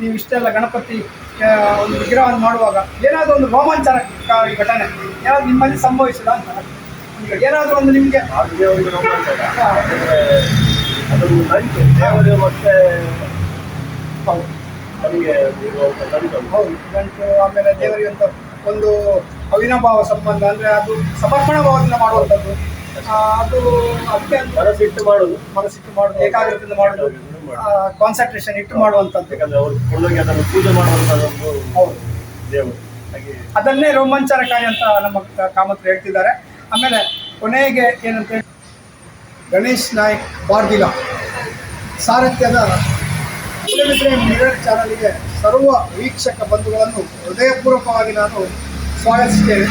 ನೀವು ಇಷ್ಟೆಲ್ಲ ಗಣಪತಿ ಒಂದು ವಿಗ್ರಹವನ್ನು ಮಾಡುವಾಗ ಏನಾದರೂ ಒಂದು ರೋಮಾಂಚನಕಾರಿ ಘಟನೆ ಯಾವ್ದು ನಿಮ್ಮಲ್ಲಿ ಸಂಭವಿಸಿದ ಅಂತ. ಏನಾದರೂ ಒಂದು ನಿಮಗೆ ಅದು ದೇವರು ಮತ್ತೆ ಹೌದು ನಮಗೆ ಇರುವಂತ ನಂಟು ಹೌದು ಗಂಟು ಆಮೇಲೆ ದೇವರಿಗೆ ಅಂತ ಒಂದು ಅವಿನಾಭಾವ ಸಂಬಂಧ ಅಂದರೆ ಅದು ಸಮರ್ಪಣಾ ಭಾವದಿಂದ ಮಾಡುವಂಥದ್ದು. ಅದು ಅದಕ್ಕೆ ಮನಸ್ಸಿಟ್ಟು ಮಾಡುದು. ಮನಸ್ಸಿಟ್ಟು ಮಾಡುದು ಏಕಾಗ್ರತೆಯಿಂದ ಮಾಡೋದು. ಕಾನ್ಸಂಟ್ರೇಷನ್ ಇಟ್ಟು ಮಾಡುವಂಥದ್ದು. ಯಾಕಂದ್ರೆ ಅವರು ಕೊಂಡೋಗಿ ಅದನ್ನು ಪೂಜೆ ಮಾಡುವಂತದೊಂದು ಹೌದು. ದೇವರು. ಹಾಗೆ ಅದನ್ನೇ ರೋಮಾಂಚನಕಾರಿ ಅಂತ ನಮ್ಮ ಕಾಮತ್ರ ಹೇಳ್ತಿದ್ದಾರೆ. ಆಮೇಲೆ ಕೊನೆಗೆ ಏನಂತ ಹೇಳಿ ಗಣೇಶ್ ನಾಯಕ್ ಬಾರ್ದಿಲ ಸಾರಥ್ಯದ ಮಿರರ್ ಚಾನಲ್ಗೆ ಸರ್ವ ವೀಕ್ಷಕ ಬಂಧುಗಳನ್ನು ಹೃದಯಪೂರ್ವಕವಾಗಿ ನಾನು ಸ್ವಾಗತಿಸುತ್ತೇನೆ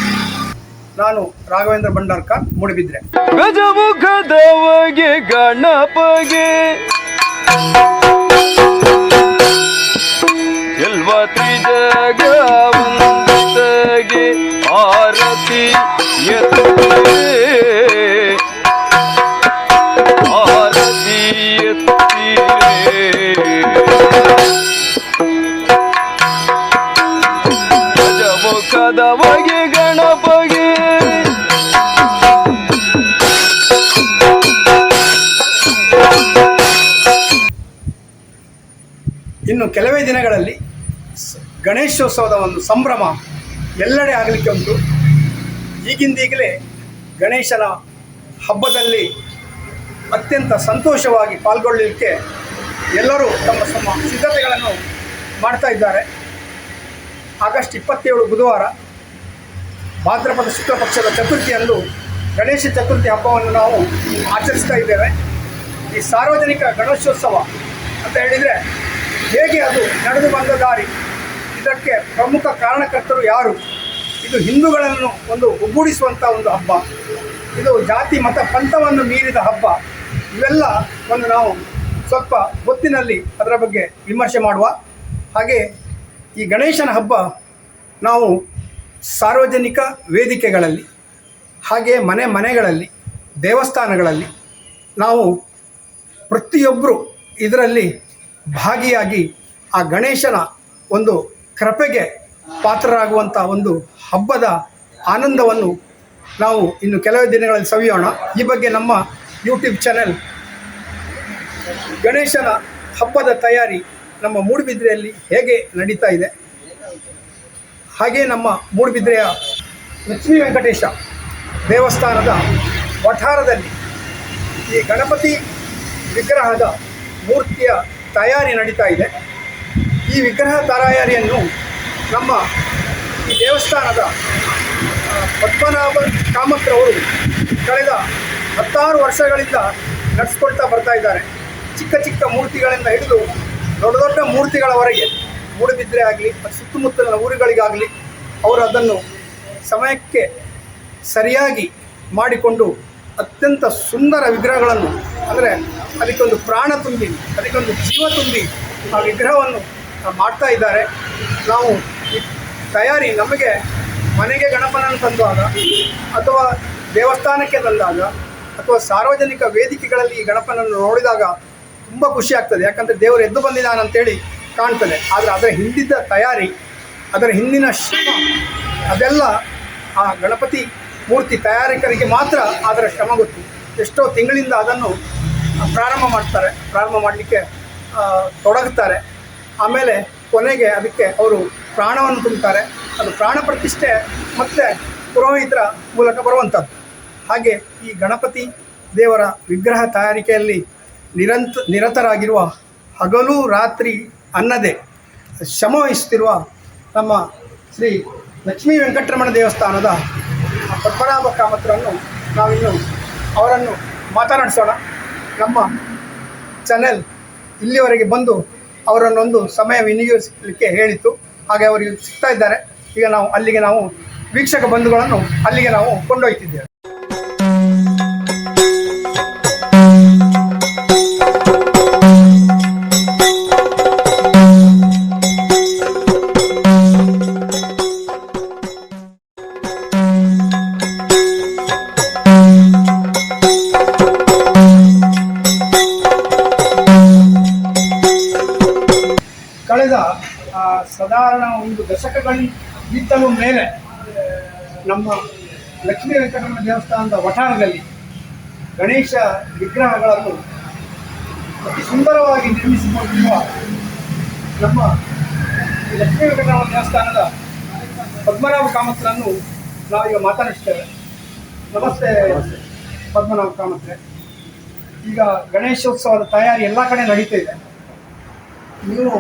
ನಾನು ರಾಘವೇಂದ್ರ ಭಂಡಾರ್ಕರ್ ಮೂಡಿಬಿದ್ರೆ. ಗಜಮುಖದವಗೆ ಗಣಪಗೆ. Elva Trijaga ಇನ್ನು ಕೆಲವೇ ದಿನಗಳಲ್ಲಿ ಗಣೇಶೋತ್ಸವದ ಒಂದು ಸಂಭ್ರಮ ಎಲ್ಲೆಡೆ ಆಗಲಿಕ್ಕೆ ಉಂಟು. ಈಗಿಂದೀಗಲೇ ಗಣೇಶನ ಹಬ್ಬದಲ್ಲಿ ಅತ್ಯಂತ ಸಂತೋಷವಾಗಿ ಪಾಲ್ಗೊಳ್ಳಲಿಕ್ಕೆ ಎಲ್ಲರೂ ತಮ್ಮ ತಮ್ಮ ಸಿದ್ಧತೆಗಳನ್ನು ಮಾಡ್ತಾ ಇದ್ದಾರೆ. ಆಗಸ್ಟ್ ಇಪ್ಪತ್ತೇಳು ಬುಧವಾರ ಭಾದ್ರಪದ ಶುಕ್ಲ ಪಕ್ಷದ ಚತುರ್ಥಿಯಂದು ಗಣೇಶ ಚತುರ್ಥಿ ಹಬ್ಬವನ್ನು ನಾವು ಆಚರಿಸ್ತಾ ಇದ್ದೇವೆ. ಈ ಸಾರ್ವಜನಿಕ ಗಣೇಶೋತ್ಸವ ಅಂತ ಹೇಳಿದರೆ ಹೇಗೆ ಅದು ನಡೆದು ಬಂದ ದಾರಿ? ಇದಕ್ಕೆ ಪ್ರಮುಖ ಕಾರಣಕರ್ತರು ಯಾರು? ಇದು ಹಿಂದೂಗಳನ್ನು ಒಂದು ಒಗ್ಗೂಡಿಸುವಂಥ ಒಂದು ಹಬ್ಬ. ಇದು ಜಾತಿ, ಮತ, ಪಂಥವನ್ನು ಮೀರಿದ ಹಬ್ಬ. ಇವೆಲ್ಲ ಒಂದು ನಾವು ಸ್ವಲ್ಪ ಹೊತ್ತಿನಲ್ಲಿ ಅದರ ಬಗ್ಗೆ ವಿಮರ್ಶೆ ಮಾಡುವ. ಹಾಗೆ ಈ ಗಣೇಶನ ಹಬ್ಬ ನಾವು ಸಾರ್ವಜನಿಕ ವೇದಿಕೆಗಳಲ್ಲಿ, ಹಾಗೆ ಮನೆ ಮನೆಗಳಲ್ಲಿ, ದೇವಸ್ಥಾನಗಳಲ್ಲಿ ನಾವು ಪ್ರತಿಯೊಬ್ಬರು ಇದರಲ್ಲಿ ಭಾಗಿಯಾಗಿ ಆ ಗಣೇಶನ ಒಂದು ಕೃಪೆಗೆ ಪಾತ್ರರಾಗುವಂಥ ಒಂದು ಹಬ್ಬದ ಆನಂದವನ್ನು ನಾವು ಇನ್ನು ಕೆಲವೇ ದಿನಗಳಲ್ಲಿ ಸವಿಯೋಣ. ಈ ಬಗ್ಗೆ ನಮ್ಮ ಯೂಟ್ಯೂಬ್ ಚಾನೆಲ್ ಗಣೇಶನ ಹಬ್ಬದ ತಯಾರಿ ನಮ್ಮ ಮೂಡುಬಿದ್ರೆಯಲ್ಲಿ ಹೇಗೆ ನಡೀತಾ ಇದೆ. ಹಾಗೆ ನಮ್ಮ ಮೂಡುಬಿದ್ರೆಯ ಲಕ್ಷ್ಮೀ ವೆಂಕಟೇಶ ದೇವಸ್ಥಾನದ ವಠಾರದಲ್ಲಿ ಈ ಗಣಪತಿ ವಿಗ್ರಹದ ಮೂರ್ತಿಯ ತಯಾರಿ ನಡೀತಾ ಇದೆ. ಈ ವಿಗ್ರಹ ತಯಾರಿಯನ್ನು ನಮ್ಮ ಈ ದೇವಸ್ಥಾನದ ಪದ್ಮನಾಭ ಕಾಮತ್ರವರು ಕಳೆದ ಹತ್ತಾರು ವರ್ಷಗಳಿಂದ ನಡೆಸ್ಕೊಳ್ತಾ ಬರ್ತಾ ಇದ್ದಾರೆ. ಚಿಕ್ಕ ಚಿಕ್ಕ ಮೂರ್ತಿಗಳಿಂದ ಹಿಡಿದು ದೊಡ್ಡ ದೊಡ್ಡ ಮೂರ್ತಿಗಳವರೆಗೆ ಮೂಡುಬಿದ್ರೆ ಆಗಲಿ ಸುತ್ತಮುತ್ತಲಿನ ಊರುಗಳಿಗಾಗಲಿ, ಅವರು ಅದನ್ನು ಸಮಯಕ್ಕೆ ಸರಿಯಾಗಿ ಮಾಡಿಕೊಂಡು ಅತ್ಯಂತ ಸುಂದರ ವಿಗ್ರಹಗಳನ್ನು, ಅಂದರೆ ಅದಕ್ಕೊಂದು ಪ್ರಾಣ ತುಂಬಿ, ಅದಕ್ಕೊಂದು ಜೀವ ತುಂಬಿ ಆ ವಿಗ್ರಹವನ್ನು ಮಾಡ್ತಾ ಇದ್ದಾರೆ. ನಾವು ತಯಾರಿ ನಮಗೆ ಮನೆಗೆ ಗಣಪನನ್ನು ತಂದಾಗ ಅಥವಾ ದೇವಸ್ಥಾನಕ್ಕೆ ತಂದಾಗ ಅಥವಾ ಸಾರ್ವಜನಿಕ ವೇದಿಕೆಗಳಲ್ಲಿ ಈ ಗಣಪನನ್ನು ನೋಡಿದಾಗ ತುಂಬ ಖುಷಿ ಆಗ್ತದೆ. ಯಾಕಂದರೆ ದೇವರು ಎದ್ದು ಬಂದಿದ್ದಾನೆ ಅಂತೇಳಿ ಕಾಣ್ತದೆ. ಆದರೆ ಅದರ ಹಿಂದಿದ್ದ ತಯಾರಿ, ಅದರ ಹಿಂದಿನ ಶ್ರಮ, ಅದೆಲ್ಲ ಆ ಗಣಪತಿ ಮೂರ್ತಿ ತಯಾರಕರಿಗೆ ಮಾತ್ರ ಅದರ ಶ್ರಮ ಗೊತ್ತು. ಎಷ್ಟೋ ತಿಂಗಳಿಂದ ಅದನ್ನು ಪ್ರಾರಂಭ ಮಾಡ್ತಾರೆ. ಪ್ರಾರಂಭ ಮಾಡಲಿಕ್ಕೆ ತೊಡಗುತ್ತಾರೆ. ಆಮೇಲೆ ಕೊನೆಗೆ ಅದಕ್ಕೆ ಅವರು ಪ್ರಾಣವನ್ನು ತುಂಬುತ್ತಾರೆ ಅದು ಪ್ರಾಣ ಪ್ರತಿಷ್ಠೆ ಮತ್ತು ಪುರೋಹಿತರ ಮೂಲಕ ಬರುವಂಥದ್ದು. ಹಾಗೆ ಈ ಗಣಪತಿ ದೇವರ ವಿಗ್ರಹ ತಯಾರಿಕೆಯಲ್ಲಿ ನಿರಂತ, ನಿರತರಾಗಿರುವ ಹಗಲು ರಾತ್ರಿ ಅನ್ನದೇ ಶ್ರಮ ವಹಿಸುತ್ತಿರುವ ನಮ್ಮ ಶ್ರೀ ಲಕ್ಷ್ಮೀ ವೆಂಕಟರಮಣ ದೇವಸ್ಥಾನದ ಪದ್ಮನಾಭ ಕಾಮತ್ರನ್ನು ನಾವಿನ್ನು ಅವರನ್ನು ಮಾತನಾಡಿಸೋಣ. ನಮ್ಮ ಚಾನೆಲ್ ಇಲ್ಲಿವರೆಗೆ ಬಂದು ಅವರನ್ನೊಂದು ಸಮಯ ವಿನಿಯೋಗಿಸಲಿಕ್ಕೆ ಹೇಳಿತ್ತು. ಹಾಗೆ ಅವರು ಸಿಗ್ತಾ ಇದ್ದಾರೆ. ಈಗ ನಾವು ಅಲ್ಲಿಗೆ ನಾವು ವೀಕ್ಷಕ ಬಂಧುಗಳನ್ನು ಅಲ್ಲಿಗೆ ನಾವು ಕೊಂಡೊಯ್ತಿದ್ದೇವೆ. ಸಾಧಾರಣ ಒಂದು ದಶಕಗಳಿಗಿಂತಲೂ ಮೇಲೆ, ನಮ್ಮ ಲಕ್ಷ್ಮೀ ವೆಂಕಟರಮಣ ದೇವಸ್ಥಾನದ ವಠಾರದಲ್ಲಿ ಗಣೇಶ ವಿಗ್ರಹಗಳನ್ನು ಅತಿ ಸುಂದರವಾಗಿ ನಿರ್ಮಿಸಿಕೊಂಡಿರುವ ನಮ್ಮ ಲಕ್ಷ್ಮೀ ವೆಂಕಟರಮಣ ದೇವಸ್ಥಾನದ ಪದ್ಮನಾಭ ಕಾಮತ್ರನ್ನು ನಾವೀಗ ಮಾತನಾಡಿಸ್ತೇವೆ ನಮಸ್ತೆ ಪದ್ಮನಾಭ ಕಾಮತ್ರೆ ಈಗ ಗಣೇಶೋತ್ಸವದ ತಯಾರಿ ಎಲ್ಲ ಕಡೆ ನಡೀತಾ ಇದೆ. ನೀವು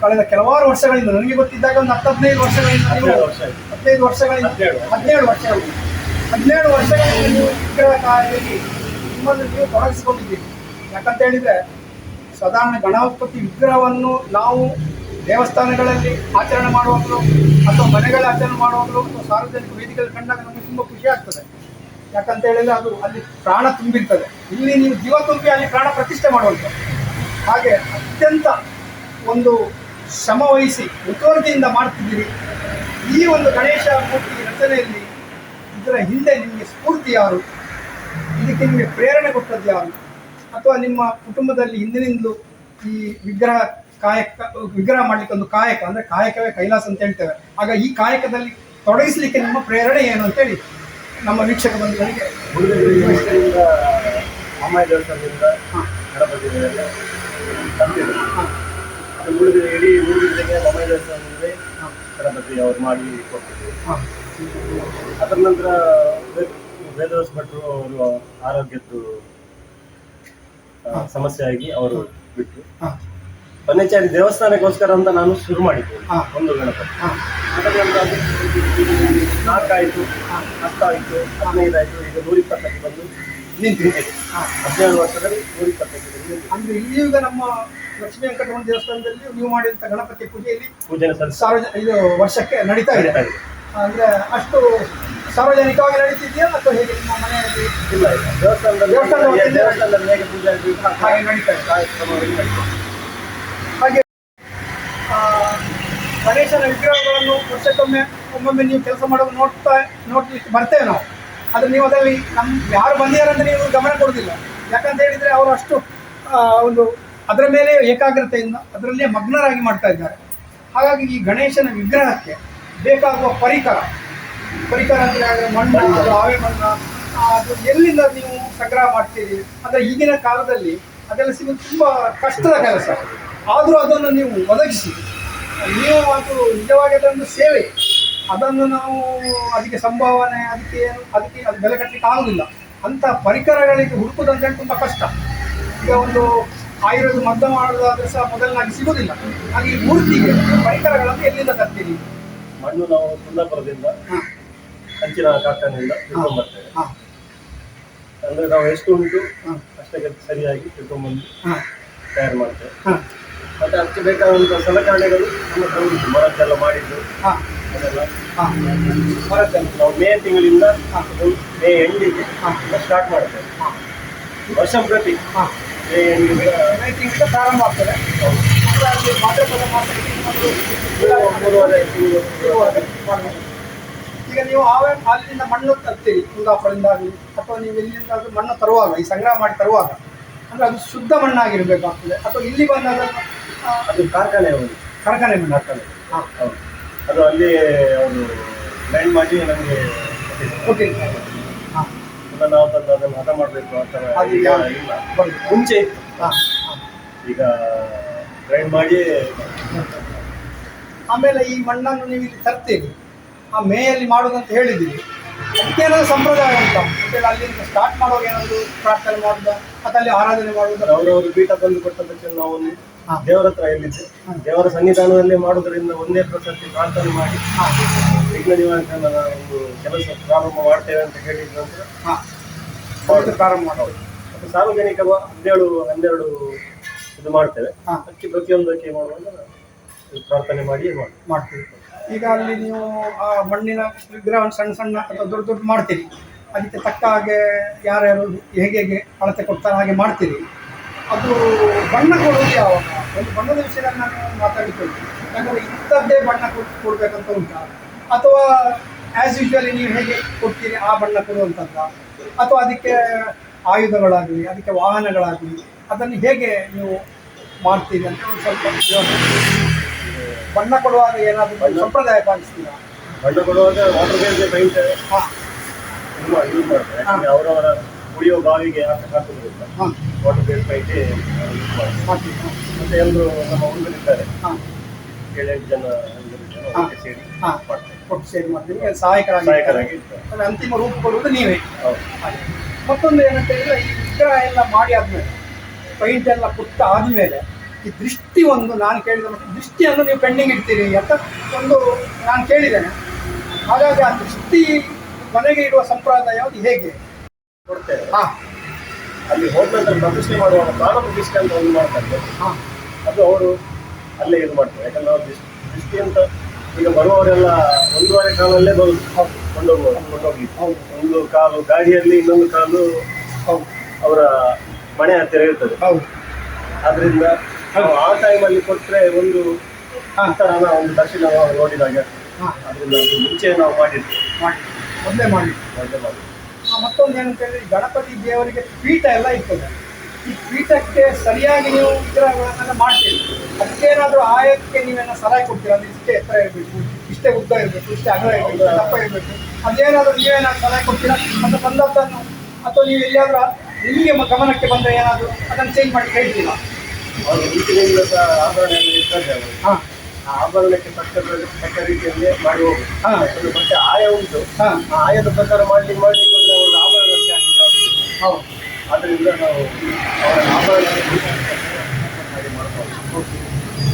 ಕಳೆದ ಕೆಲವಾರು ವರ್ಷಗಳಿಂದ ನನಗೆ ಗೊತ್ತಿದ್ದಾಗ ಒಂದು ಹತ್ತು ಹದಿನೈದು ವರ್ಷಗಳಿಂದ. ಹದಿನೈದು ವರ್ಷಗಳಿಂದ ಹದಿನೇಳು. ವರ್ಷಗಳಿಂದ ಹದಿನೇಳು ವರ್ಷಗಳಿಂದ ನೀವು ವಿಗ್ರಹ ಕಾರ್ಯದಲ್ಲಿ ನಿಮ್ಮನ್ನು ನೀವು ತೊಡಗಿಸಿಕೊಂಡಿದ್ದೀರಿ ಯಾಕಂತ ಹೇಳಿದ್ರೆ ಸಾಧಾರಣ ಗಣಪತಿ ವಿಗ್ರಹವನ್ನು ನಾವು ದೇವಸ್ಥಾನಗಳಲ್ಲಿ ಆಚರಣೆ ಮಾಡುವಾಗಲೂ ಅಥವಾ ಮನೆಗಳ ಆಚರಣೆ ಮಾಡುವಾಗಲೂ ಅಥವಾ ಸಾರ್ವಜನಿಕ ವೇದಿಕೆಯಲ್ಲಿ ಕಂಡಾಗ ನಮಗೆ ತುಂಬ ಖುಷಿ ಆಗ್ತದೆ ಯಾಕಂತ ಹೇಳಿದ್ರೆ ಅದು ಅಲ್ಲಿ ಪ್ರಾಣ ತುಂಬಿರ್ತದೆ ಇಲ್ಲಿ ನೀವು ಜೀವ ತುಂಬಿ ಅಲ್ಲಿ ಪ್ರಾಣ ಪ್ರತಿಷ್ಠೆ ಮಾಡುವಂಥದ್ದು ಹಾಗೆ ಅತ್ಯಂತ ಒಂದು ಶ್ರಮ ವಹಿಸಿ ಮುತುವರ್ಜಿಯಿಂದ ಮಾಡ್ತಿದ್ದೀರಿ. ಈ ಒಂದು ಗಣೇಶ ಮೂರ್ತಿ ರಚನೆಯಲ್ಲಿ ಇದರ ಹಿಂದೆ ನಿಮಗೆ ಸ್ಫೂರ್ತಿ ಯಾರು? ಇದಕ್ಕೆ ನಿಮಗೆ ಪ್ರೇರಣೆ ಕೊಟ್ಟದ್ದು ಯಾರು? ಅಥವಾ ನಿಮ್ಮ ಕುಟುಂಬದಲ್ಲಿ ಹಿಂದಿನಿಂದಲೂ ಈ ವಿಗ್ರಹ ಕಾಯಕ ವಿಗ್ರಹ ಮಾಡಲಿಕ್ಕೆ ಒಂದು ಕಾಯಕ ಅಂದರೆ ಕಾಯಕವೇ ಕೈಲಾಸ ಅಂತ ಹೇಳ್ತೇವೆ. ಆಗ ಈ ಕಾಯಕದಲ್ಲಿ ತೊಡಗಿಸಲಿಕ್ಕೆ ನಿಮ್ಮ ಪ್ರೇರಣೆ ಏನು ಅಂತೇಳಿ ನಮ್ಮ ವೀಕ್ಷಕ ಬಂಧುಗಳಿಗೆ ಗಣಪತಿ ಅದು ಮೂಡಿಗೆರೆ ಇಡೀ ಅಮ್ಮಾಯಿ ದೇವಸ್ಥಾನದಲ್ಲಿ ಹಾಂ ಗಣಪತಿ ಅವ್ರು ಮಾಡಿ ಕೊಡ್ತಿದ್ರು ಅದರ ನಂತರ ವೇ- ವೇದವ್ಯಾಸ ಭಟ್ರು ಅವರು ಆರೋಗ್ಯದ್ದು ಸಮಸ್ಯೆ ಆಗಿ ಅವರು ಬಿಟ್ಟು ಪನ್ನೇಚಾರಿ ದೇವಸ್ಥಾನಕ್ಕೋಸ್ಕರ ಅಂತ ನಾನು ಶುರು ಮಾಡಿದ್ದೆ. ಒಂದು ಗಣಪತಿ. ಅದರ ನಂತರ ನಾಲ್ಕಾಯಿತು ಹತ್ತಾಯಿತು ಹದಿನೈದಾಯಿತು ಈಗ ನೂರ ಇಪ್ಪತ್ತಕ್ಕೆ ಬಂದು ನಿಂತಿದೆ. ಹಾಂ. ಹದಿನೇಳು ವರ್ಷದಲ್ಲಿ ನೂರ ಇಪ್ಪತ್ತಕ್ಕೆ ಬಂದು. ಅಂದ್ರೆ ಈಗ ನಮ್ಮ ಲಕ್ಷ್ಮೀ ವೆಂಕಟರಮಣ ದೇವಸ್ಥಾನದಲ್ಲಿ ನೀವು ಮಾಡಿದಂಥ ಗಣಪತಿ ಪೂಜೆಯಲ್ಲಿ ಪೂಜೆ ಇದು ವರ್ಷಕ್ಕೆ ನಡೀತಾ ಇದೆ. ಅಂದ್ರೆ ಅಷ್ಟು ಸಾರ್ವಜನಿಕವಾಗಿ ನಡೀತಿದೆಯಾ ಅಥವಾ ಹೇಗೆ ನಿಮ್ಮ ಮನೆಯಲ್ಲಿ? ಇಲ್ಲ ಇಲ್ಲ. ದೇವಸ್ಥಾನದಲ್ಲಿ ದೇವಸ್ಥಾನದ ವತಿಯಿಂದ- ದೇವಸ್ಥಾನದಲ್ಲಿ ಹೇಗೆ ಪೂಜೆ ಆಗಬೇಕು ಹಾಗೆ ನಡೀತಾ ಇದೆ. ಕಾರ್ಯಕ್ರಮಗಳು ನಡೀತಾ ಇದೆ. ಹಾಗೆ ಆ, ಗಣೇಶನ ವಿಗ್ರಹಗಳನ್ನು ವರ್ಷಕ್ಕೊಮ್ಮೆ ಒಮ್ಮೊಮ್ಮೆ ನೀವು ಕೆಲಸ ಮಾಡೋದು ನೋಡ್ತಾ ನೋಡ್ಲಿಕ್ಕೆ ಬರ್ತೇವೆ ನಾವು. ಆದರೆ ನೀವು ಅದರಲ್ಲಿ ನಮ್ಮ ಯಾರು ಬಂದಿದ್ದಾರೆ ಅಂತ ನೀವು ಗಮನ ಕೊಡೋದಿಲ್ಲ. ಯಾಕಂತ ಹೇಳಿದ್ರೆ ಅವರು ಅಷ್ಟು ಆ, ಒಂದು ಅದರ ಮೇಲೆ ಏಕಾಗ್ರತೆಯಿಂದ ಅದರಲ್ಲೇ ಮಗ್ನರಾಗಿ ಮಾಡ್ತಾ ಇದ್ದಾರೆ. ಹಾಗಾಗಿ ಈ ಗಣೇಶನ ವಿಗ್ರಹಕ್ಕೆ ಬೇಕಾಗುವ ಪರಿಕರ ಪರಿಕರ ಅಂದರೆ ಆದರೆ ಮಣ್ಣು, ಅದು ಆವೆ ಮಣ್ಣು, ಅದು ಎಲ್ಲಿಂದ ನೀವು ಸಂಗ್ರಹ ಮಾಡ್ತೀರಿ? ಅಂದರೆ ಈಗಿನ ಕಾಲದಲ್ಲಿ ಅದೆಲ್ಲ ಸಿಗೋದು ತುಂಬ ಕಷ್ಟದ ಕೆಲಸ. ಆದರೂ ಅದನ್ನು ನೀವು ಒದಗಿಸಿ, ನೀವು ಅದು ನಿಜವಾಗಿ ಅದೊಂದು ಸೇವೆ. ಅದನ್ನು ನಾವು ಅದಕ್ಕೆ ಸಂಭಾವನೆ, ಅದಕ್ಕೆ ಏನು, ಅದಕ್ಕೆ ಅದು ಬೆಲೆ ಕಟ್ಟಲಿಕ್ಕೆ ಆಗೋದಿಲ್ಲ ಅಂಥ ಪರಿಕರಗಳಿಗೆ ಹುಡುಕುದಂತ ಹೇಳಿ ತುಂಬ ಕಷ್ಟ. ಈಗ ಒಂದು ಆಯುರ್ವೇದ ಮದ್ದ ಮಾಡೋದಾದ್ರೆ ಸಹ ಮೊದಲನಾಗಿ ಸಿಗೋದಿಲ್ಲ. ಹಾಗೆ ಈ ಮೂರ್ತಿಗೆ ಪರಿಕರಗಳನ್ನು ಎಲ್ಲಿಂದ ತರ್ತೀರಿ? ಮಣ್ಣು ನಾವು ಕುಂದಾಪುರದಿಂದ ಹಂಚಿನ ಕಾರ್ಖಾನೆಯಿಂದ ತಿಳ್ಕೊಂಡ್ ಬರ್ತೇವೆ ಅಂದ್ರೆ ನಾವು ಎಷ್ಟು ಉಂಟು ಅಷ್ಟಕ್ಕೆ ಸರಿಯಾಗಿ ತಿಳ್ಕೊಂಡ್ಬಂದು ತಯಾರು ಮಾಡ್ತೇವೆ. ಮತ್ತೆ ಅದಕ್ಕೆ ಬೇಕಾದಂತಹ ಸಲಕರಣೆಗಳು ನಮ್ಮ ಹತ್ರ ಉಂಟು ಮರದ್ದೆಲ್ಲ ಮಾಡಿದ್ದು. ಅದೆಲ್ಲ. ಮರದ್ದೆಲ್ಲ ನಾವು ಮೇ ತಿಂಗಳಿಂದ. ಮೇ ಎಂಡಿಗೆ. ಸ್ಟಾರ್ಟ್ ಮಾಡ್ತೇವೆ. ವರ್ಷ ಪ್ರತಿ. ಪ್ರಾರಂಭ ಆಗ್ತದೆ. ಈಗ ನೀವು ಆವೇ ಅಲ್ಲಿಂದ ಮಣ್ಣು ತರ್ತೀರಿ ಕುಂದಾಪುರದಿಂದ ಆಗಲಿ ಅಥವಾ ನೀವು ಎಲ್ಲಿಂದಾದ್ರೂ ಮಣ್ಣು ತರುವಾಗ ಈ ಸಂಗ್ರಹ ಮಾಡಿ ತರುವಾಗ ಅಂದ್ರೆ ಅದು ಶುದ್ಧ ಮಣ್ಣಾಗಿರ್ಬೇಕಾಗ್ತದೆ. ಅಥವಾ ಇಲ್ಲಿ ಬಂದಾಗ ಅದು ಕಾರ್ಖಾನೆ ಕಾರ್ಖಾನೆ ಮಣ್ಣು. ಹಾಕ್ತಾರೆ ಹಾಂ ಹೌದು. ಅದು ಅಲ್ಲಿ ಅವರು ಮಾಡಿ ನಮಗೆ ಓಕೆ ನಾವು ತಂದು ಅದನ್ನು ಹದ ಮಾಡಬೇಕು ಆ ಥರ ಇಲ್ಲ. ಮುಂಚೆ? ಈಗ ಗ್ರೈಂಡ್ ಮಾಡಿ ಆಮೇಲೆ ಈ ಮಣ್ಣನ್ನು ನೀವು ಇಲ್ಲಿ ತರ್ತೀರಿ. ಆ ಮೇಯಲ್ಲಿ ಮಾಡೋದಂತ ಹೇಳಿದ್ದೀರಿ. ಅದಕ್ಕೇನಾದ್ರು ಸಂಪ್ರದಾಯ ಅಂತ ಅಂತೇಳಿ ಅಲ್ಲಿಂದ ಸ್ಟಾರ್ಟ್ ಮಾಡುವಾಗ ಏನಾದರೂ ಪ್ರಾರ್ಥನೆ ಮಾಡುದ ಅಥವಾ ಅಲ್ಲಿ ಆರಾಧನೆ ಮಾಡುವುದ ಅವರವರು ಪೀಠ ತಂದು ಕೊಟ್ಟದಕ್ಕೆ ನಾವು. ದೇವರ ಹತ್ರ ಎಲ್ಲಿದ್ದೆ ದೇವರ ಸನ್ನಿಧಾನದಲ್ಲಿ ಮಾಡುವುದರಿಂದ ಒಂದೇ ಪ್ರಸಕ್ತಿ ಪ್ರಾರ್ಥನೆ ಮಾಡಿ ವಿಘ್ನ ನಿವಾರಣೆನ ಒಂದು ಕೆಲಸ ಪ್ರಾರಂಭ ಮಾಡ್ತೇವೆ ಅಂತ ಹೇಳಿದ ನಂತರ ಪ್ರಾರಂಭ ಮಾಡೋದು. ಮತ್ತು ಸಾರ್ವಜನಿಕ ಹನ್ನೆರಡು ಹನ್ನೆರಡು ಇದು ಮಾಡ್ತೇವೆ. ಅಕ್ಕಿ ಅದಕ್ಕೆ ಪ್ರತಿಯೊಂದಕ್ಕೆ ಮಾಡುವಾಗ ಪ್ರಾರ್ಥನೆ ಮಾಡಿ ಮಾಡಿ ಮಾಡ್ತೀವಿ. ಈಗ ಅಲ್ಲಿ ನೀವು ಆ ಮಣ್ಣಿನ ವಿಗ್ರಹವನ್ನು ಸಣ್ಣ ಸಣ್ಣ ಅಥವಾ ದೊಡ್ಡ ದೊಡ್ಡ ಮಾಡ್ತೀರಿ. ಅದಕ್ಕೆ ತಕ್ಕ ಹಾಗೆ ಯಾರ್ಯಾರು ಹೇಗೆ ಹೇಗೆ ಅಳತೆ ಕೊಡ್ತಾರೆ ಹಾಗೆ ಮಾಡ್ತೀರಿ. ಅದು ಬಣ್ಣ ಕೊಡೋದು ಯಾವಾಗ? ಒಂದು ಬಣ್ಣದ ವಿಷಯದಲ್ಲಿ ನಾನು ಮಾತಾಡಿಕೊಳ್ತೀನಿ ಯಾಕಂದರೆ ಇಂಥದ್ದೇ ಬಣ್ಣ ಕೊಟ್ಟು ಕೊಡಬೇಕಂತ ಉಂಟಾ? ಅಥವಾ ಆ್ಯಸ್ ಯೂಶ್ವಲಿ ನೀವು ಹೇಗೆ ಕೊಡ್ತೀರಿ ಆ ಬಣ್ಣ ಕೊಡುವಂಥದ್ದ? ಅಥವಾ ಅದಕ್ಕೆ ಆಯುಧಗಳಾಗಲಿ ಅದಕ್ಕೆ ವಾಹನಗಳಾಗಲಿ ಅದನ್ನು ಹೇಗೆ ನೀವು ಮಾಡ್ತೀರಿ ಅಂತ ಒಂದು ಸ್ವಲ್ಪ ಬಣ್ಣ ಕೊಡುವಾಗ ಏನಾದರೂ ಸಂಪ್ರದಾಯ ಪಾಲಿಸ್ತೀರಾ? ಬಣ್ಣ ಕೊಡುವಾಗ ವಾಟರ್ ಬೇಸ್ಡ್ ಪೈಂಟ್ ಹಾಂ. ಯೂಸ್ ಮಾಡ್ತಾರೆ. ಅವರವರ ಕುಡಿಯೋ ಬಾವಿಗೆ ಆತ ಹಾಕುವುದಿಲ್ಲ ಹಾಂ. ವಾಟರ್ ಬೇಸ್ ಹಾಂ ಮತ್ತೆ ಎಲ್ಲರೂ ನಮ್ಮ ಹುಡುಗರಿದ್ದಾರೆ ಹಾಂ. ಏಳೆಂಟು ಜನ. ಒಟ್ಟಿಗೆ ಸೇರಿ. ಮಾಡ್ತಾರೆ ಒಟ್ಟು ಸೇರಿ ಮಾಡ್ತೀವಿ. ಸಹಾಯಕರಾಗಿ ಸಹಾಯಕರಾಗಿ. ಅಂತಿಮ ರೂಪ ಕೊಡುವುದು ನೀವೇ. ಹೌದು. ಹಾಗೆ. ಮತ್ತೊಂದು ಏನಂತ ಹೇಳಿದ್ರೆ ಈ ವಿಗ್ರಹ ಎಲ್ಲ ಮಾಡಿ ಆದ್ಮೇಲೆ ಪೈಂಟ್ ಎಲ್ಲ ಕೊಟ್ಟ ಆದ್ಮೇಲೆ ಈ ದೃಷ್ಟಿ ಒಂದು ನಾನು ಕೇಳಿದ ಮಟ್ಟಿಗೆ ದೃಷ್ಟಿಯನ್ನು ನೀವು ಪೆಂಡಿಂಗ್ ಇಡ್ತೀರಿ ಅಂತ ಒಂದು ನಾನು ಕೇಳಿದ್ದೇನೆ. ಹಾಗಾಗಿ ಆ ದೃಷ್ಟಿ ಮನೆಗೆ ಇಡುವ ಸಂಪ್ರದಾಯ ಅದು ಹೇಗೆ? ಕೊಡ್ತೇವೆ ಹಾ. ಅಲ್ಲಿ ಹೋದ ನಂತರ ಪ್ರತಿಷ್ಠೆ ಮಾಡುವಾಗ ಪ್ರಾಣ ಪ್ರತಿಷ್ಠೆ ಅಂತ ಒಂದು ಮಾಡ್ತಾರೆ. ಹಾ. ಅದು ಅವರು ಅಲ್ಲೇ ಇದು ಮಾಡ್ತಾರೆ. ಯಾಕಂದ್ರೆ ಅವ್ರು ದೃಷ್ಟಿ ದೃಷ್ಟಿ ಅಂತ ಈಗ ಬರುವವರೆಲ್ಲ ಒಂದೂವರೆ ಕಾಲಲ್ಲೇ ಬಂದು ಕೊಂಡೋಗ್ಬೋದು ಕೊಂಡೋಗಿ ಒಂದು ಕಾಲು ಗಾಡಿಯಲ್ಲಿ ಇನ್ನೊಂದು ಕಾಲು ಅವರ ಮನೆ ಹತ್ತಿರ ಇರ್ತದೆ. ಹೌದು. ಆದ್ರಿಂದ ಆ ಟೈಮಲ್ಲಿ ಕೊಟ್ಟರೆ ಒಂದು. ಅಂತರನ ಒಂದು ದರ್ಶನ ನೋಡಿದಾಗ ಅದರಿಂದ ಅದು ಮುಂಚೆ ನಾವು ಮಾಡಿದ್ವಿ ಮಾಡಿ ಮೊದಲೇ ಮಾಡಿ ಮೊದಲೇ ಮಾಡಿ ಮತ್ತೊಂದು ಏನಂತ ಹೇಳಿದ್ರೆ ಗಣಪತಿ ದೇವರಿಗೆ ಪೀಠ ಎಲ್ಲ ಇರ್ತದೆ. ಈ ಪೀಠಕ್ಕೆ ಸರಿಯಾಗಿ ನೀವು ವಿಗ್ರಹಗಳನ್ನೆಲ್ಲ ಮಾಡ್ತೀರಿ. ಅದಕ್ಕೇನಾದ್ರೂ ಆಯಕ್ಕೆ ನೀವೇನೋ ಸಲಹೆ ಕೊಡ್ತೀರಾ? ಅಂದರೆ ಇಷ್ಟೇ ಎತ್ತರ ಇರಬೇಕು ಇಷ್ಟೇ ಉದ್ದ ಇರಬೇಕು ಇಷ್ಟೇ ಅಗಲ ಇರಬೇಕು ದಪ್ಪ ಇರಬೇಕು. ಅದೇನಾದ್ರೂ ನೀವೇನಾದ್ರು ಸಲಹೆ ಕೊಡ್ತೀರಾ? ಅಂತ ಬಂದದ್ದನ್ನು ಅಥವಾ ನೀವು ಎಲ್ಲಿಯಾದ್ರೂ ನಿಮಗೆ ಮ- ಗಮನಕ್ಕೆ ಬಂದರೆ ಏನಾದರೂ ಅದನ್ನು ಚೇಂಜ್ ಮಾಡಿ ಹೇಳ್ತೀರಾ ಹಾಂ. ಆಭರಣಕ್ಕೆ ತಕ್ಕ ತಕ್ಕ ರೀತಿಯಲ್ಲಿ ಮಾಡಿ ಹೋಗುದು ಮತ್ತೆ ಆಯ ಉಂಟು. ಆಯದ ಪ್ರಕಾರ ಮಾಡ್ಲಿಕ್ಕೆ ಮಾಡ್ಲಿಕ್ಕೆ ಹೋದ್ರೆ ಅವ್ರ ಆಭರಣಕ್ಕೆ ಹಾಕಲಿಕ್ಕೆ ಹೌದು. ಅದರಿಂದ ನಾವು ಅವರ ಮಾಡ್ಬೋದು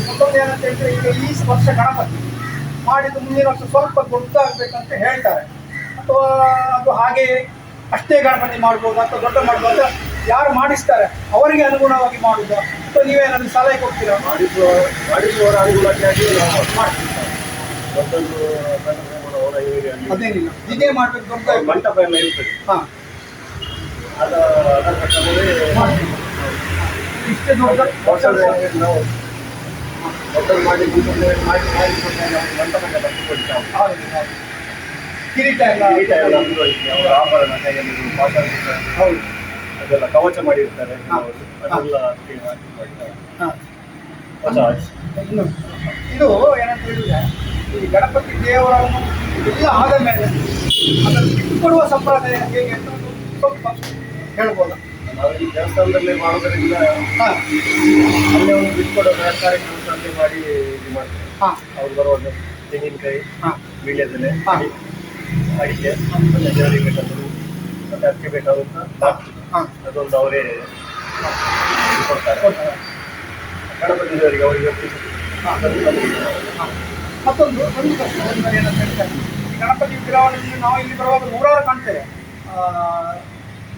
ಮತ್ತೊಂದು ಏನಂತ ಹೇಳಿದ್ರೆ ಈಗ ಈ ವರ್ಷ ಗಣಪತಿ ಮಾಡಿದ್ದು ಮುಂದಿನ ವರ್ಷ ಸ್ವಲ್ಪ ಗೊತ್ತಾಗಬೇಕಂತ ಹೇಳ್ತಾರೆ. ಅಥವಾ ಅದು ಹಾಗೆ ಅಷ್ಟೇ ಗಣಪತಿ ಮಾಡ್ಬೋದು ಅಥವಾ ದೊಡ್ಡ ಮಾಡ್ಬೋದು ಅಂತ ಯಾರು ಮಾಡಿಸ್ತಾರೆ? ಅವರಿಗೆ ಅನುಗುಣವಾಗಿ ಮಾಡುದ. ಅಥವಾ ನೀವೇನಾದ್ರು ಸಲಹೆ ಕೊಡ್ತೀರಾ? ಮಾಡಿಸುವ ಮಾಡಿಸುವವರ ಅನುಗುಣಕ್ಕಾಗಿ ನಾವು ಮಾಡ್ತೀವಿ. ಮತ್ತೊಂದು ಅದೇನಿಲ್ಲ. ಇದೇ ಮಾಡ್ಬೇಕು ದೊಡ್ಡ ಅವ್ರ ಮಂಟಪ ಎಲ್ಲ ಇರ್ತದೆ. ಹಾಂ. ದೊಡ್ಡ ನಾವು ಮಾಡಿ ಕವಚ ಮಾಡಿರ್ತಾರೆ ಇದು ಏನಂತ ಹೇಳಿದ್ರೆ, ಈ ಗಣಪತಿ ದೇವರನ್ನು ಎಲ್ಲ ಆದ ಮೇಲೆ ಅದನ್ನು ಬಿಟ್ಟುಕೊಡುವ ಸಂಪ್ರದಾಯ ಹೇಗೆ ಅಂತ ಸ್ವಲ್ಪ ಹೇಳ್ಬೋದಾ. ನಾವು ಈ ದೇವಸ್ಥಾನದಲ್ಲಿ ಮಾಡೋದರಿಂದ ಹಾಂ ಅಲ್ಲೇ ಒಂದು ಬಿಟ್ಕೊಡೋ ಅಲ್ಲೇ ಮಾಡಿ ಇದು ಮಾಡ್ತೀವಿ ಹಾಂ. ಅವ್ರು ಬರುವಾಗ ತೆಂಗಿನಕಾಯಿ ಹಾಂ. ವೀಳ್ಯದೆಲೆ ಹಾ. ಅಡಿ- ಅಡಿಕೆ ಮತ್ತೆ ದೇವರಿಗೆ ಬೇಕಾದ್ರು ಮತ್ತೆ ಅದಕ್ಕೆ ಬೇಕಾದಂತ ಬಾಕಿ ಹಾಂ. ಅದೊಂದು ಅವರೇ ಕೊಡ್ತಾರೆ. ಗಣಪತಿ ದೇವರಿಗೆ ಅವರಿಗೆ ಹಾಂ. ಮತ್ತೊಂದು ಒಂದು ಪ್ರಶ್ನೆ ಏನಂತ ಹೇಳ್ತಾರೆ ಗಣಪತಿ ವಿಗ್ರಹವನ್ನು ನಾವು ಇಲ್ಲಿ ಬರುವಾಗ ನೂರಾರು ಕಾಣ್ತೇವೆ.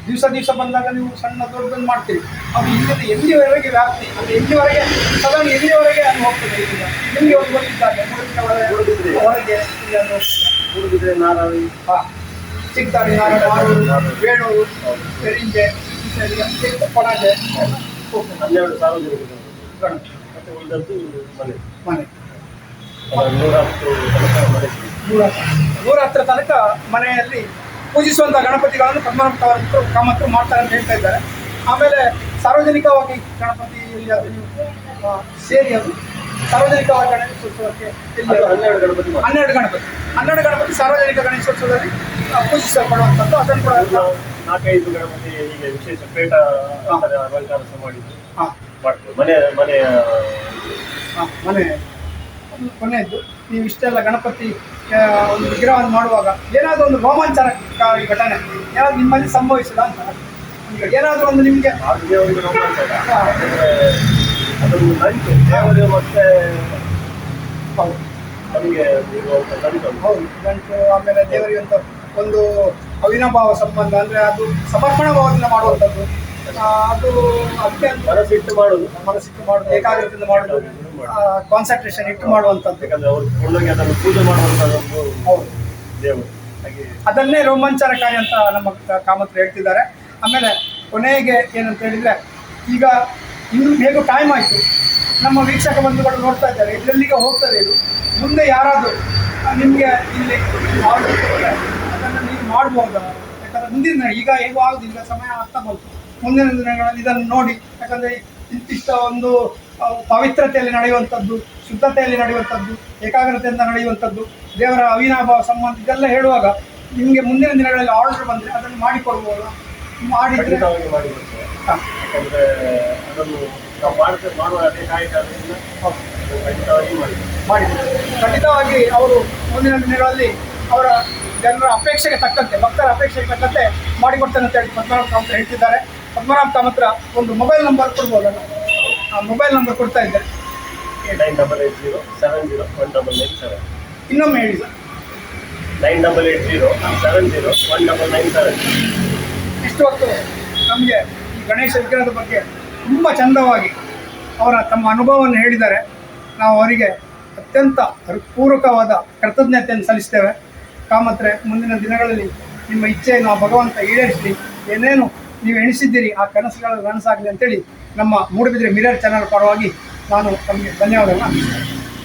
ದಿವಸ ದಿವಸ ಬಂದಾಗ ನೀವು ಸಣ್ಣ ದೊಡ್ಡದನ್ನು ಮಾಡ್ತೀರಿ. ಅದು ಇಲ್ಲಿಂದ ಎಲ್ಲಿವರೆಗೆ ವ್ಯಾಪ್ತಿ? ಅದು ಎಲ್ಲಿವರೆಗೆ? ಸದನ್ ಎಲ್ಲಿವರೆಗೆ ಅದು ಹೋಗ್ತದೆ ನಿಮಗೆ ಒಂದು ಗೊತ್ತಿದ್ದಾಗ. ಹೊರಗೆ ಹೋಗ್ತದೆ. ಹುಡುಗಿದ್ರೆ ನಾರಾವಿ ಹಾಂ. ಸಿಗ್ತಾರೆ. ಬೇಡೂರು ಕೊಣಾಜೆ ಹೋಗ್ತದೆ. ಹನ್ನೆರಡು ಸಾರ್ವಜನಿಕರು ಮತ್ತೆ ಉಳಿದದ್ದು ಮನೆ. ಮನೆ. ನೂರ ಹತ್ತು ನೂರ ನೂರ ಹತ್ತರ ತನಕ ಮನೆಯಲ್ಲಿ ಪೂಜಿಸುವಂಥ ಗಣಪತಿಗಳನ್ನು ಪದ್ಮನಾಭ ಕಾಮತ್ ಕಾಮತ್ರು ಮಾಡ್ತಾರೆ ಅಂತ ಹೇಳ್ತಾ ಇದ್ದಾರೆ. ಆಮೇಲೆ ಸಾರ್ವಜನಿಕವಾಗಿ ನೀವು ಸೇರಿ ಅದು. ಸಾರ್ವಜನಿಕವಾಗಿ ಗಣೇಶೋತ್ಸವಕ್ಕೆ? ಹನ್ನೆರಡು ಗಣಪತಿ ಹನ್ನೆರಡು ಗಣಪತಿ. ಹನ್ನೆರಡು ಗಣಪತಿ ಸಾರ್ವಜನಿಕ ಗಣೇಶೋತ್ಸವದಲ್ಲಿ ಪೂಜಿಸಲ್ಪಡುವಂಥದ್ದು. ಅದನ್ನು ಕೂಡ ನಾಲ್ಕೈದು ಗಣಪತಿ ಹೀಗೆ ವಿಶೇಷ ಪೇಟ ಅಲಂಕಾರ ಮಾಡಿದ್ದು ಮನೆ ಮನೆ. ಒಂದು ಕೊನೆಯದ್ದು ನೀವು ಇಷ್ಟೆಲ್ಲ ಗಣಪತಿ ಒಂದು ವಿಗ್ರಹವನ್ನು ಮಾಡುವಾಗ ಏನಾದರೂ ಒಂದು ರೋಮಾಂಚನಕಾರಿ ಘಟನೆ ಏನಾದರೂ ನಿಮ್ಮಲ್ಲಿ ಸಂಭವಿಸಿದ ಅಂತ ಏನಾದರೂ ಒಂದು ನಿಮಗೆ ಅದೊಂದು ನಂಟು ದೇವರು ಮತ್ತೆ ಹೌದು. ಅವರಿಗೆ ಹೌದು ನಂಟು. ಆಮೇಲೆ ದೇವರಿಗೆ ಅಂತ ಒಂದು ಅವಿನಾಭಾವ ಸಂಬಂಧ ಅಂದರೆ ಅದು ಸಮರ್ಪಣ ಭಾವದಿಂದ ಮಾಡುವಂಥದ್ದು ಅದು ಅದಕ್ಕೆ ಮನಸ್ಸಿಟ್ಟು ಮಾಡುದು. ಮನಸ್ಸಿಟ್ಟು ಮಾಡೋದು ಏಕಾಗ್ರತೆಯಿಂದ ಮಾಡೋದು. ಕಾನ್ಸಂಟ್ರೇಷನ್ ಇಟ್ಟು ಮಾಡುವಂಥದ್ದು. ಯಾಕಂದ್ರೆ ಅವರು ಕೊಂಡೋಗಿ ಅದನ್ನು ಪೂಜೆ ಮಾಡುವಂತ ಒಂದು ಹೌದು. ದೇವರು. ಹಾಗೆ ಅದನ್ನೇ ರೋಮಾಂಚನಕಾರಿ ಅಂತ ನಮ್ಮ ಕಾಮತ್ರು ಹೇಳ್ತಿದ್ದಾರೆ. ಆಮೇಲೆ ಕೊನೆಗೆ ಏನಂತ ಹೇಳಿದ್ರೆ ಈಗ ಇನ್ನು ಹೇಗೂ ಟೈಮ್ ಆಯಿತು. ನಮ್ಮ ವೀಕ್ಷಕ ಬಂಧುಗಳು ನೋಡ್ತಾ ಇದ್ದಾರೆ. ಇದರಲ್ಲಿಗೆ ಹೋಗ್ತದೆ ಇದು? ಮುಂದೆ ಯಾರಾದರೂ ನಿಮಗೆ ಇಲ್ಲಿ ಕೊಟ್ಟರೆ ಅದನ್ನು ನೀವು ಮಾಡಬಹುದು ಯಾಕಂದರೆ ಮುಂದಿನ ಈಗ ಹೇಗೂ ಆಗೋದಿಲ್ಲ ಸಮಯ ಆಗ್ತಾ ಬಂತು. ಮುಂದಿನ ದಿನಗಳಲ್ಲಿ ಇದನ್ನು ನೋಡಿ ಯಾಕಂದರೆ ಇಂತಿಷ್ಟ ಒಂದು ಪವಿತ್ರತೆಯಲ್ಲಿ ನಡೆಯುವಂಥದ್ದು ಶುದ್ಧತೆಯಲ್ಲಿ ನಡೆಯುವಂಥದ್ದು ಏಕಾಗ್ರತೆಯಿಂದ ನಡೆಯುವಂಥದ್ದು ದೇವರ ಅವಿನಾಭಾವ ಸಂಬಂಧ ಇದೆಲ್ಲ ಹೇಳುವಾಗ ನಿಮಗೆ ಮುಂದಿನ ದಿನಗಳಲ್ಲಿ ಆರ್ಡರ್ ಬಂದರೆ ಅದನ್ನು ಮಾಡಿಕೊಡ್ಬೋದಾ ಮಾಡಿದರೆ ಖಂಡಿತವಾಗಿ ಮಾಡಿ ಕೊಡ್ತೇವೆ ಹಾಂ. ಯಾಕಂದ್ರೆ ಅದನ್ನು ನಾವು ಮಾಡ್ತೇವೆ ಮಾಡುವ ಅದೇ ಕಾಯಕದಿಂದ ಖಂಡಿತವಾಗಿ ಮಾಡಿ ಮಾಡಿ ಖಂಡಿತವಾಗಿ ಅವರು ಮುಂದಿನ ದಿನಗಳಲ್ಲಿ ಅವರ ಜನರ ಅಪೇಕ್ಷೆಗೆ ತಕ್ಕಂತೆ ಭಕ್ತರ ಅಪೇಕ್ಷೆಗೆ ತಕ್ಕಂತೆ ಮಾಡಿಕೊಡ್ತೇನೆ ಅಂತ ಹೇಳಿ ಪದ್ಮನಾಭ ಕಾಮತ್ ಹೇಳ್ತಿದ್ದಾರೆ. ಪದ್ಮನಾಭ ಕಾಮತ್ರ ಒಂದು ಮೊಬೈಲ್ ನಂಬರ್ ಕೊಡ್ಬೋದಲ್ಲ? ಮೊಬೈಲ್ ನಂಬರ್ ಕೊಡ್ತಾ ಇದ್ದಾರೆ nine double eight zero seven zero one double nine seven ಇನ್ನೊಮ್ಮೆ ಹೇಳಿ sir. Nine double eight zero seven zero one double nine seven ಇಷ್ಟು ಹೊತ್ತು? ನಮಗೆ ಈ ಗಣೇಶ ವಿಗ್ರಹದ ಬಗ್ಗೆ ತುಂಬ ಚಂದವಾಗಿ ಅವರ ತಮ್ಮ ಅನುಭವವನ್ನು ಹೇಳಿದ್ದಾರೆ. ನಾವು ಅವರಿಗೆ ಅತ್ಯಂತ ಪೂರಕವಾದ ಕೃತಜ್ಞತೆಯನ್ನು ಸಲ್ಲಿಸ್ತೇವೆ. ಕಾಮತ್ರೆ ಮುಂದಿನ ದಿನಗಳಲ್ಲಿ ನಿಮ್ಮ ಇಚ್ಛೆಯನ್ನು ಆ ಭಗವಂತ ಈಡೇರಿಸಲಿ. ಏನೇನು ನೀವು ಎಣಿಸಿದ್ದೀರಿ ಆ ಕನಸುಗಳು ನನಸಾಗಲಿ ಅಂತೇಳಿ ನಮ್ಮ ಮೂಡುಬಿದ್ರೆ ಮಿರರ್ ಚಾನಲ್ ಪರವಾಗಿ ನಾನು ತಮಗೆ ಧನ್ಯವಾದಗಳನ್ನು